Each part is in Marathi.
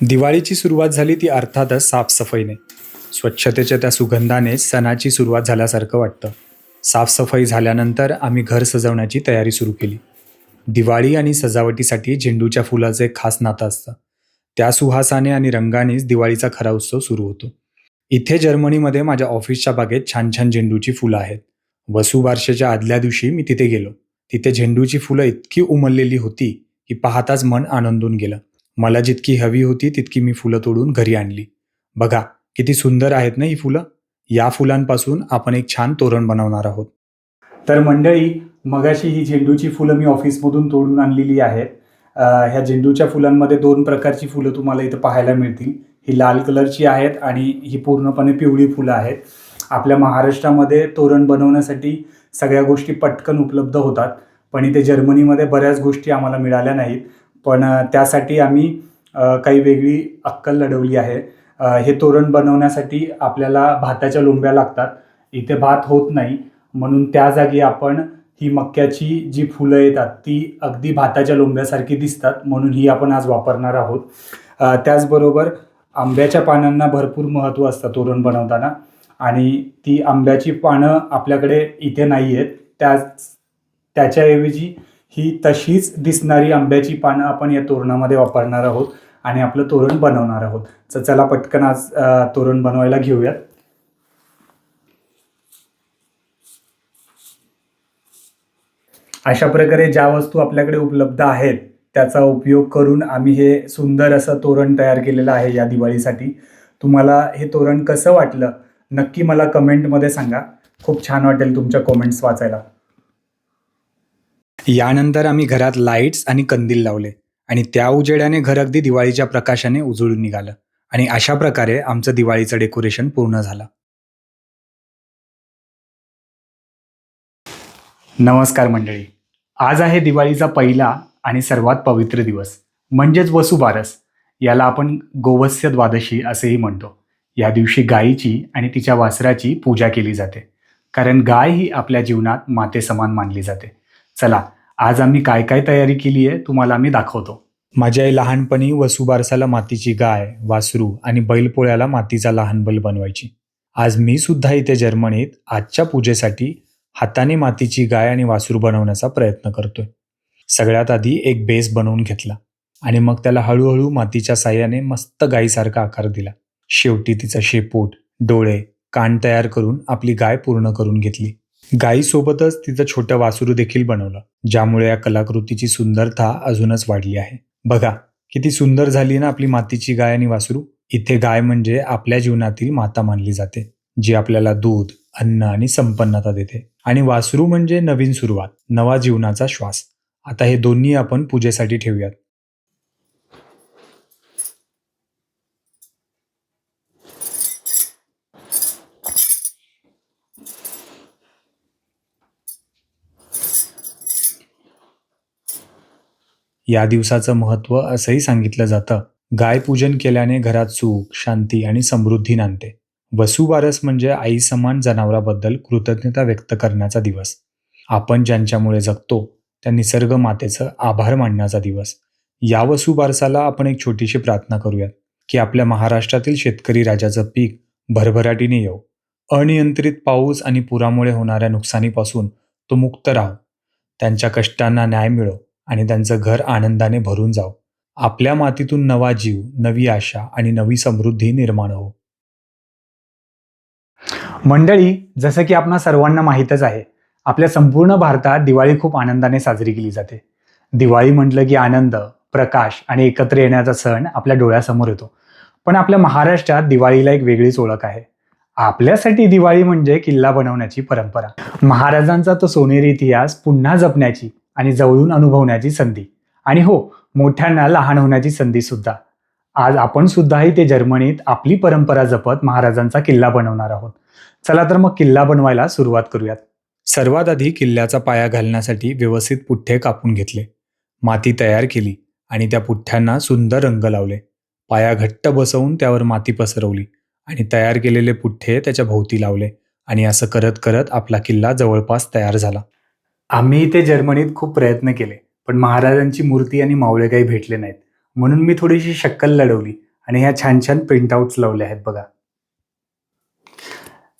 दिवाळीची सुरुवात झाली ती अर्थातच साफसफाईने. स्वच्छतेच्या त्या सुगंधाने सणाची सुरुवात झाल्यासारखं वाटतं. साफसफाई झाल्यानंतर आम्ही घर सजवण्याची तयारी सुरू केली. दिवाळी आणि सजावटीसाठी झेंडूच्या फुलाचं एक खास नातं असतं. त्या सुहासाने आणि रंगानेच दिवाळीचा खरा उत्सव सुरू होतो. इथे जर्मनीमध्ये माझ्या ऑफिसच्या बागेत छान छान झेंडूची फुलं आहेत. वसुबारशेच्या आदल्या दिवशी मी तिथे गेलो. तिथे झेंडूची फुलं इतकी उमललेली होती की पाहताच मन आनंदून गेलं. मला जितकी हवी होती तितकी मी फुलं तोडून घरी आणली. बघा किती सुंदर आहेत ना ही फुलं? या फुलांपासून आपण एक छान तोरण बनवणार आहोत. तर मंडळी मगाशी ही झेंडूची फुलं मी ऑफिसमधून तोडून आणलेली आहेत. ह्या झेंडूच्या फुलांमध्ये दोन प्रकारची फुलं तुम्हाला इथं पाहायला मिळतील. ही लाल कलरची आहेत आणि ही पूर्णपणे पिवळी फुलं आहेत. आपल्या महाराष्ट्रामध्ये तोरण बनवण्यासाठी सगळ्या गोष्टी पटकन उपलब्ध होतात पण इथे जर्मनीमध्ये बऱ्याच गोष्टी आम्हाला मिळाल्या नाहीत. पण त्यासाठी आम्ही काही वेगळी अक्कल लढवली आहे. हे तोरण बनवण्यासाठी आपल्याला भाताच्या लोंब्या लागतात. इथे भात होत नाही. म्हणून त्या जागी आपण ही मक्याची जी फुलं येतात ती अगदी भाताच्या लोंब्यासारखी दिसतात. म्हणून ही आपण आज वापरणार आहोत. त्याचबरोबर आंब्याच्या पानांना भरपूर महत्त्व असतं तोरण बनवताना. आणि ती आंब्याची पानं आपल्याकडे इथे नाही आहेत त्याच त्याच्याऐवजी ही तशीच दिसणारी आंब्याची पानं आपण या तोरणामध्ये वापरणार आहोत आणि आपलं तोरण बनवणार आहोत. तर चला पटकन आज तोरण बनवायला घेऊयात. अशा प्रकारे ज्या वस्तू आपल्याकडे उपलब्ध आहेत त्याचा उपयोग करून आम्ही हे सुंदर असं तोरण तयार केलेलं आहे या दिवाळीसाठी. तुम्हाला हे तोरण कसं वाटलं नक्की मला कमेंटमध्ये सांगा. खूप छान वाटेल तुमच्या कमेंट्स वाचायला. यानंतर आम्ही घरात लाईट्स आणि कंदील लावले आणि त्या उजेड्याने घर अगदी दिवाळीच्या प्रकाशाने उजळून निघालं आणि अशा प्रकारे आमचं दिवाळीचं डेकोरेशन पूर्ण झालं. नमस्कार मंडळी. आज आहे दिवाळीचा पहिला आणि सर्वात पवित्र दिवस म्हणजेच वसुबारस याला आपण गोवत्स्य द्वादशी असेही म्हणतो. या दिवशी गायीची आणि तिच्या वासराची पूजा केली जाते कारण गाय ही आपल्या जीवनात मातेसमान मानली जाते. चला आज आम्ही काय काय तयारी केली आहे तुम्हाला आम्ही दाखवतो. माझ्या आई लहानपणी वसुबारसाला मातीची गाय वासरू आणि बैलपोळ्याला मातीचा लहान बैल बनवायची. आज मी सुद्धा इथे जर्मनीत आजच्या पूजेसाठी हाताने मातीची गाय आणि वासरू बनवण्याचा प्रयत्न करतोय. सगळ्यात आधी एक बेस बनवून घेतला आणि मग त्याला हळूहळू मातीच्या साह्याने मस्त गायीसारखा आकार दिला. शेवटी तिचा शेपूट डोळे कान तयार करून आपली गाय पूर्ण करून घेतली. गायीसोबतच तिचं छोटं वासरू देखील बनवलं ज्यामुळे या कलाकृतीची सुंदरता अजूनच वाढली आहे. बघा किती सुंदर झाली ना आपली मातीची गाय आणि वासरू. इथे गाय म्हणजे आपल्या जीवनातील माता मानली जाते जी आपल्याला दूध अन्न आणि संपन्नता देते. आणि वासरू म्हणजे नवीन सुरुवात नवा जीवनाचा श्वास. आता हे दोन्ही आपण पूजेसाठी ठेवूयात. या दिवसाचं महत्त्व असंही सांगितलं जातं. गायपूजन केल्याने घरात सुख शांती आणि समृद्धी नांदते. वसुबारस म्हणजे आई समान जनावराबद्दल कृतज्ञता व्यक्त करण्याचा दिवस. आपण ज्यांच्यामुळे जगतो त्या निसर्ग मातेचं आभार मानण्याचा दिवस. या वसुबारसाला आपण एक छोटीशी प्रार्थना करूयात की आपल्या महाराष्ट्रातील शेतकरी राजाचं पीक भरभराटीने येऊ अनियंत्रित पाऊस आणि पुरामुळे होणाऱ्या नुकसानीपासून तो मुक्त राहो. त्यांच्या कष्टांना न्याय मिळो. आणि त्यांचं घर आनंदाने भरून जावं आपल्या मातीतून नवा जीव नवी आशा आणि नवी समृद्धी निर्माण हो. मंडळी जसं की आपणा सर्वांना माहीतच आहे आपल्या संपूर्ण भारतात दिवाळी खूप आनंदाने साजरी केली जाते. दिवाळी म्हटलं की आनंद प्रकाश आणि एकत्र येण्याचा सण आपल्या डोळ्यासमोर येतो. पण आपल्या महाराष्ट्रात दिवाळीला एक वेगळीच ओळख आहे. आपल्यासाठी दिवाळी म्हणजे किल्ला बनवण्याची परंपरा. महाराजांचा तो सोनेरी इतिहास पुन्हा जपण्याची आणि जवळून अनुभवण्याची संधी. आणि हो मोठ्यांना लहान होण्याची संधी सुद्धा. आज आपण सुद्धाही ते जर्मनीत आपली परंपरा जपत महाराजांचा किल्ला बनवणार आहोत. चला तर मग किल्ला बनवायला सुरुवात करूयात. सर्वात आधी किल्ल्याचा पाया घालण्यासाठी व्यवस्थित पुठ्ठे कापून घेतले. माती तयार केली आणि त्या पुठ्ठ्यांना सुंदर रंग लावले. पाया घट्ट बसवून त्यावर माती पसरवली आणि तयार केलेले पुठ्ठे त्याच्या भोवती लावले आणि असं करत करत आपला किल्ला जवळपास तयार झाला. आम्ही इथे जर्मनीत खूप प्रयत्न केले पण महाराजांची मूर्ती आणि मावळे काही भेटले नाहीत. म्हणून मी थोडीशी शक्कल लढवली आणि ह्या छान छान प्रिंटआउट्स लावले आहेत बघा.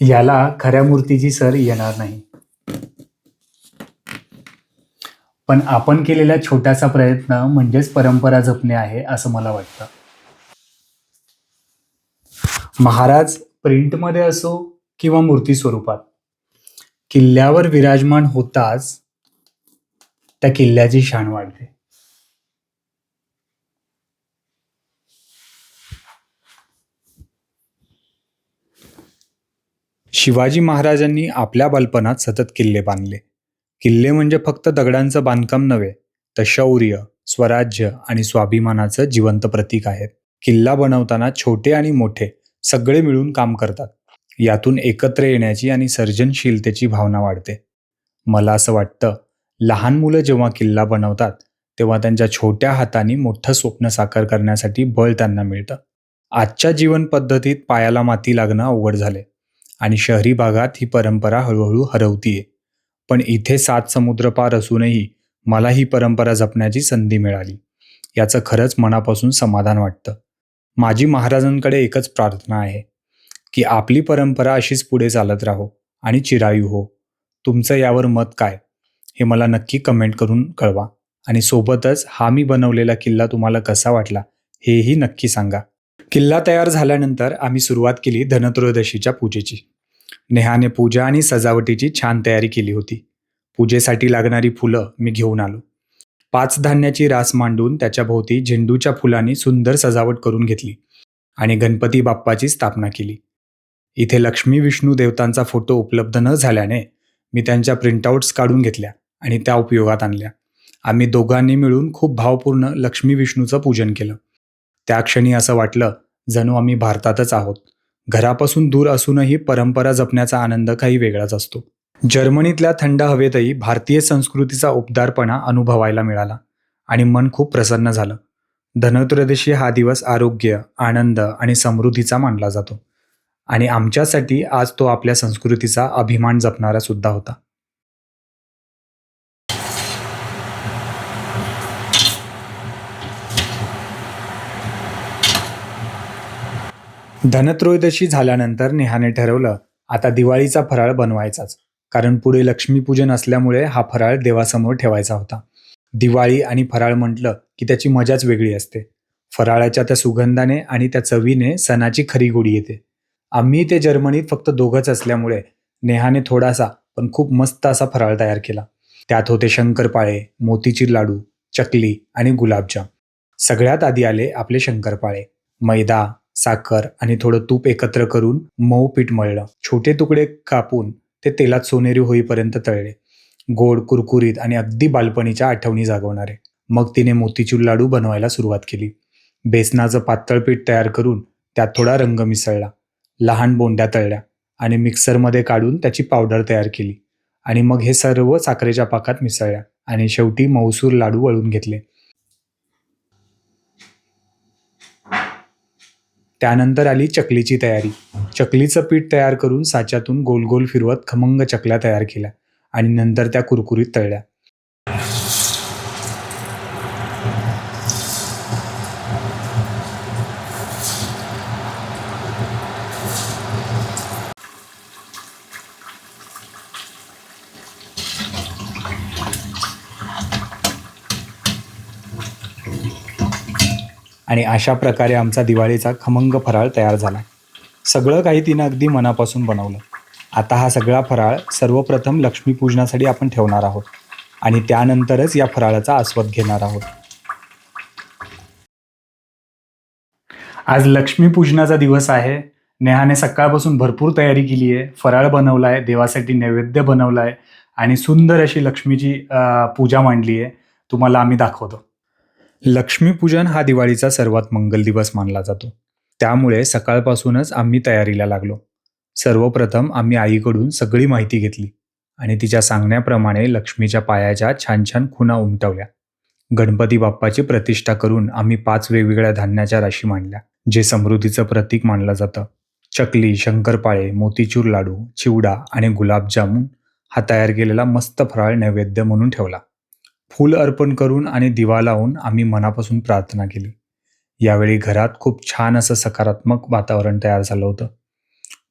याला खऱ्या मूर्तीची सर येणार नाही. पण आपण केलेला छोटासा प्रयत्न म्हणजेच परंपरा जपणे आहे असं मला वाटतं. महाराज प्रिंटमध्ये असो किंवा मूर्ती स्वरूपात किल्ल्यावर विराजमान होताच त्या किल्ल्याची शान वाढते. शिवाजी महाराजांनी आपल्या बालपणात सतत किल्ले बांधले. किल्ले म्हणजे फक्त दगडांचं बांधकाम नव्हे तर शौर्य स्वराज्य आणि स्वाभिमानाचं जिवंत प्रतीक आहेत. किल्ला बनवताना छोटे आणि मोठे सगळे मिळून काम करतात. यातून एकत्र येण्याची आणि सर्जनशीलतेची भावना वाढते. मला असं वाटतं लहान मुलं जेव्हा किल्ला बनवतात तेव्हा त्यांच्या छोट्या हाताने मोठं स्वप्न साकार करण्यासाठी बळ त्यांना मिळतं. आजच्या जीवन पद्धतीत पायाला माती लागणं अवघड झाले आणि शहरी भागात ही परंपरा हळूहळू हरवतीये. पण इथे सात समुद्र पार असूनही मला ही परंपरा जपण्याची संधी मिळाली. याचं खरंच मनापासून समाधान वाटतं. माझी महाराजांकडे एकच प्रार्थना आहे. की आपली परंपरा अशीच पुढे चालत राहो आणि चिरायू हो. तुमचं यावर मत काय? हे मला नक्की कमेंट करून कळवा. आणि सोबतच हा मी बनवलेला किल्ला तुम्हाला कसा वाटला हेही नक्की सांगा. किल्ला तयार झाल्यानंतर आम्ही सुरुवात केली धनत्रयोदशीच्या पूजेची. नेहाने पूजा आणि सजावटीची छान तयारी केली होती. पूजेसाठी लागणारी फुलं मी घेऊन आलो. पाच धान्याची रास मांडून त्याच्या भोवती झेंडूच्या फुलांनी सुंदर सजावट करून घेतली आणि गणपती बाप्पाची स्थापना केली. इथे लक्ष्मी विष्णू देवतांचा फोटो उपलब्ध न झाल्याने मी त्यांच्या प्रिंटआउट्स काढून घेतल्या आणि त्या उपयोगात आणल्या. आम्ही दोघांनी मिळून खूप भावपूर्ण लक्ष्मी विष्णूचं पूजन केलं. त्या क्षणी असं वाटलं जणू आम्ही भारतातच आहोत. घरापासून दूर असूनही परंपरा जपण्याचा आनंद काही वेगळाच असतो. जर्मनीतल्या थंड हवेतही भारतीय संस्कृतीचा उबदारपणा अनुभवायला मिळाला आणि मन खूप प्रसन्न झालं. धनत्रयोदशी हा दिवस आरोग्य आनंद आणि समृद्धीचा मानला जातो. आणि आमच्यासाठी आज तो आपल्या संस्कृतीचा अभिमान जपणारा सुद्धा होता. धनत्रयोदशी झाल्यानंतर नेहाने ठरवलं आता दिवाळीचा फराळ बनवायचाच. कारण पुढे लक्ष्मीपूजन असल्यामुळे हा फराळ देवासमोर ठेवायचा होता. दिवाळी आणि फराळ म्हटलं की त्याची मजाच वेगळी असते. फराळाच्या त्या सुगंधाने आणि त्या चवीने सणाची खरी गोडी येते. आम्ही ते जर्मनीत फक्त दोघंच असल्यामुळे नेहाने थोडासा पण खूप मस्त असा फराळ तयार केला. त्यात होते शंकरपाळे मोतीचीर लाडू चकली आणि गुलाबजाम. सगळ्यात आधी आले आपले शंकरपाळे. मैदा साखर आणि थोडं तूप एकत्र करून मऊ पीठ मळलं. छोटे तुकडे कापून ते तेलात सोनेरी होईपर्यंत तळले. गोड कुरकुरीत आणि अगदी बालपणीच्या आठवणी जागवणारे. मग तिने मोतीचूर लाडू बनवायला सुरुवात केली. बेसनाचं पातळ पीठ तयार करून त्यात थोडा रंग मिसळला. लहान बोंड्या तळल्या आणि मिक्सरमध्ये काढून त्याची पावडर तयार केली. आणि मग हे सर्व साखरेच्या पाकात मिसळल्या आणि शेवटी मौसूर लाडू वळून घेतले. त्यानंतर आली चकलीची तयारी. चकलीचं पीठ तयार करून साच्यातून गोल गोल फिरवत खमंग चकल्या तयार केल्या आणि नंतर त्या कुरकुरीत तळल्या. आणि अशा प्रकारे आमचा दिवाळीचा खमंग फराळ तयार झाला. सगळं काही तिनं अगदी मनापासून बनवलं. आता हा सगळा फराळ सर्वप्रथम लक्ष्मीपूजनासाठी आपण ठेवणार आहोत आणि त्यानंतरच या फराळाचा आस्वाद घेणार आहोत. आज लक्ष्मीपूजनाचा दिवस आहे. नेहाने सकाळपासून भरपूर तयारी केली आहे. फराळ बनवला आहे देवासाठी नैवेद्य बनवला आहे आणि सुंदर अशी लक्ष्मीची पूजा मांडली आहे. तुम्हाला आम्ही दाखवतो. लक्ष्मीपूजन हा दिवाळीचा सर्वात मंगल दिवस मानला जातो. त्यामुळे सकाळपासूनच आम्ही तयारीला लागलो. सर्वप्रथम आम्ही आईकडून सगळी माहिती घेतली आणि तिच्या सांगण्याप्रमाणे लक्ष्मीच्या पायाच्या छान छान खुणा उमटवल्या. गणपती बाप्पाची प्रतिष्ठा करून आम्ही पाच वेगवेगळ्या धान्याच्या राशी मांडल्या जे समृद्धीचं प्रतीक मानलं जातं. चकली शंकरपाळे मोतीचूर लाडू चिवडा आणि गुलाबजामुन हा तयार केलेला मस्त फराळ नैवेद्य म्हणून ठेवला. फूल अर्पण करून आणि दिवा लावून आम्ही मनापासून प्रार्थना केली. यावेळी घरात खूप छान असं सकारात्मक वातावरण तयार झालं होतं.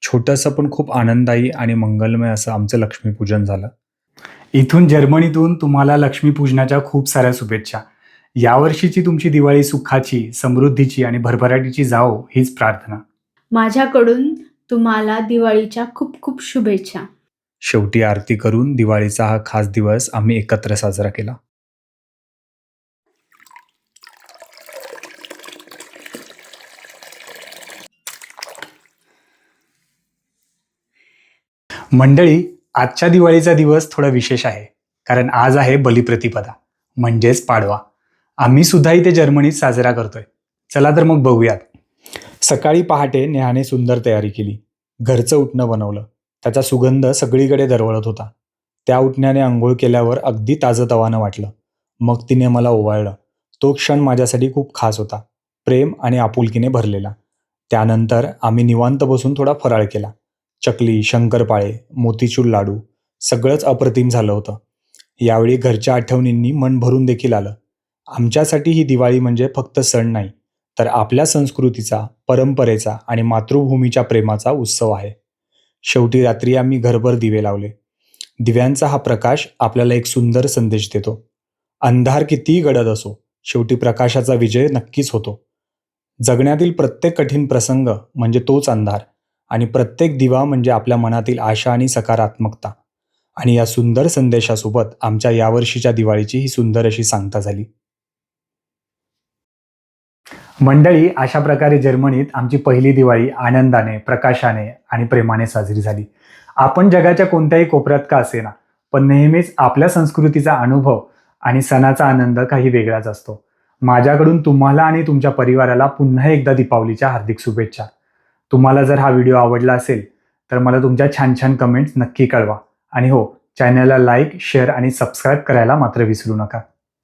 छोटंसं पण खूप आनंददायी आणि मंगलमय असं आमचं लक्ष्मीपूजन झालं. इथून जर्मनीतून तुम्हाला लक्ष्मीपूजनाच्या खूप साऱ्या शुभेच्छा. यावर्षीची तुमची दिवाळी सुखाची समृद्धीची आणि भरभराटीची जाओ हीच प्रार्थना. माझ्याकडून तुम्हाला दिवाळीच्या खूप खूप शुभेच्छा. शेवटी आरती करून दिवाळीचा हा खास दिवस आम्ही एकत्र साजरा केला. मंडळी आजच्या दिवाळीचा दिवस थोडा विशेष आहे कारण आज आहे बलिप्रतिपदा म्हणजेच पाडवा. आम्ही सुद्धा इथे जर्मनीत साजरा करतोय. चला तर मग बघूयात. सकाळी पहाटे नेहाने सुंदर तयारी केली. घरचं उठणं बनवलं. त्याचा सुगंध सगळीकडे दरवळत होता. त्या उठण्याने आंघोळ केल्यावर अगदी ताजंतवानं वाटलं. मग तिने मला ओवाळलं. तो क्षण माझ्यासाठी खूप खास होता. प्रेम आणि आपुलकीने भरलेला. त्यानंतर आम्ही निवांत बसून थोडा फराळ केला. चकली शंकरपाळे मोतीचूर लाडू सगळंच अप्रतिम झालं होतं. यावेळी घरच्या आठवणींनी मन भरून देखील आलं. आमच्यासाठी ही दिवाळी म्हणजे फक्त सण नाही तर आपल्या संस्कृतीचा परंपरेचा आणि मातृभूमीच्या प्रेमाचा उत्सव आहे. शेवटी रात्री आम्ही घरभर दिवे लावले. दिव्यांचा हा प्रकाश आपल्याला एक सुंदर संदेश देतो. अंधार कितीही गडद असो शेवटी प्रकाशाचा विजय नक्कीच होतो. जगण्यातील प्रत्येक कठीण प्रसंग म्हणजे तोच अंधार. आणि प्रत्येक दिवा म्हणजे आपल्या मनातील आशा आणि सकारात्मकता. आणि या सुंदर संदेशासोबत आमच्या यावर्षीच्या दिवाळीची ही सुंदर अशी सांगता झाली. मंडळी अशा प्रकारे जर्मनीत आमची पहिली दिवाळी आनंदाने प्रकाशाने आणि प्रेमाने साजरी झाली. आपण जगाच्या कोणत्याही कोपऱ्यात का असेना पण नेहमीच आपल्या संस्कृतीचा अनुभव आणि सणाचा आनंद काही वेगळाच असतो. माझ्याकडून तुम्हाला आणि तुमच्या परिवाराला पुन्हा एकदा दीपावलीच्या हार्दिक शुभेच्छा. तुम्हाला जर हा व्हिडिओ आवडला असेल तर मला तुमच्या छान छान कमेंट्स नक्की कळवा. आणि हो चॅनलला लाईक शेअर आणि सबस्क्राईब करायला मात्र विसरू नका.